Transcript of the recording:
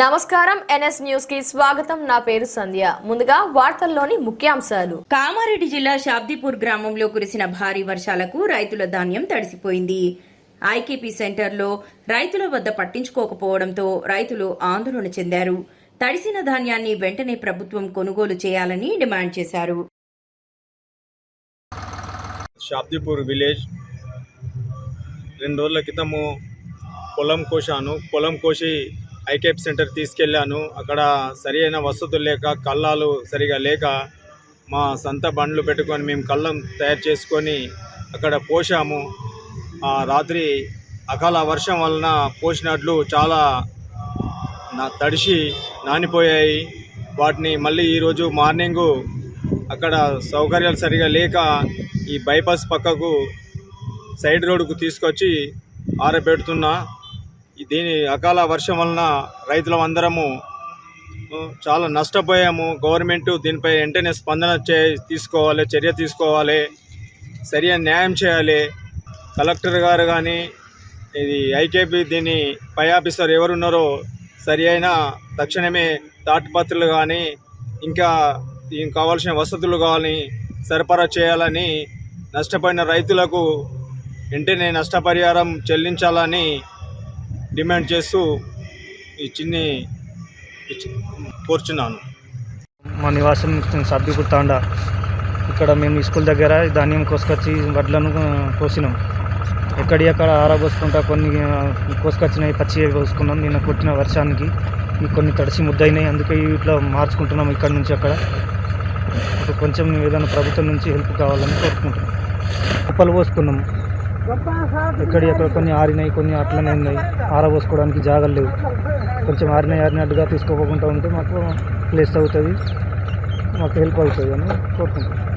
నమస్కారం ఎన్ఎస్ న్యూస్కి స్వాగతం. నా పేరు సంధ్య. ముందుగా వార్తల్లోని ముఖ్యాంశాలు. కామారెడ్డి జిల్లా షాబ్దీపూర్ గ్రామంలో కురిసిన భారీ వర్షాలకు రైతుల ధాన్యం తడిసిపోయింది. ఐకేపీ సెంటర్లో రైతుల వద్ద పట్టించుకోకపోవడంతో రైతులు ఆందోళన చెందారు. తడిసిన ధాన్యాన్ని వెంటనే ప్రభుత్వం కొనుగోలు చేయాలని డిమాండ్ చేశారు. షాబ్దీపూర్ విలేజ్ రెండు రోజుల క్రితము పొలం కోసాను పొలం కోసి ఐకేప్ సెంటర్ తీసుకెళ్ళాను. అక్కడ సరి అయిన వసతులు లేక కళ్ళాలు సరిగా లేక మా సొంత బండ్లు పెట్టుకొని మేము కళ్ళం తయారు చేసుకొని అక్కడ పోసాము ఆ రాత్రి అకాల వర్షం వలన పోసినట్లు చాలా నా తడిసి నానిపోయాయి. వాటిని మళ్ళీ ఈరోజు మార్నింగు అక్కడ సౌకర్యాలు సరిగా లేక ఈ బైపాస్ పక్కకు సైడ్ రోడ్డుకు తీసుకొచ్చి ఆరబెడుతున్నా. దీని అకాల వర్షం వలన రైతులం అందరము చాలా నష్టపోయాము. గవర్నమెంట్ దీనిపై వెంటనే స్పందన చే తీసుకోవాలి చర్య తీసుకోవాలి సరైన న్యాయం చేయాలి. కలెక్టర్ గారు కానీ ఇది ఐకేపీ దీని పై ఆఫీసర్ ఎవరున్నారో సరి అయిన తక్షణమే తాటిపత్రులు కానీ ఇంకా దీనికి కావాల్సిన వసతులు కానీ సరఫరా చేయాలని నష్టపోయిన రైతులకు వెంటనే నష్టపరిహారం చెల్లించాలని డిమాండ్ చేస్తూ ఈ చిన్ని కోరుచున్నాను మా నివాసం సర్దిపూర్ తాండా ఇక్కడ మేము స్కూల్ దగ్గర ధాన్యం కోసుకొచ్చి వడ్లను కోసినాం. ఎక్కడి అక్కడ ఆరబోసుకుంటా కొన్ని ఆ, కోసుకొచ్చినవి పచ్చి పోసుకున్నాం నిన్న కొట్టిన వర్షానికి ఈ కొన్ని తడిసి ముద్దయినాయి. అందుకే ఇట్లా మార్చుకుంటున్నాం ఇక్కడ నుంచి అక్కడ. కొంచెం ఏదైనా ప్రభుత్వం నుంచి హెల్ప్ కావాలని కోరుకుంటున్నాం. కుప్పలు పోసుకున్నాం ఇక్కడ అక్కడ కొన్ని ఆరినాయి కొన్ని అట్లనే ఉన్నాయి. ఆరబోసుకోవడానికి జాగాలు లేవు. కొంచెం ఆరినాయి ఆరినట్టుగా తీసుకోకుండా ఉంటే మాకు ప్లేస్ అవుతుంది. మాకు హెల్ప్ అవుతుంది అని కోరుకుంటున్నాం.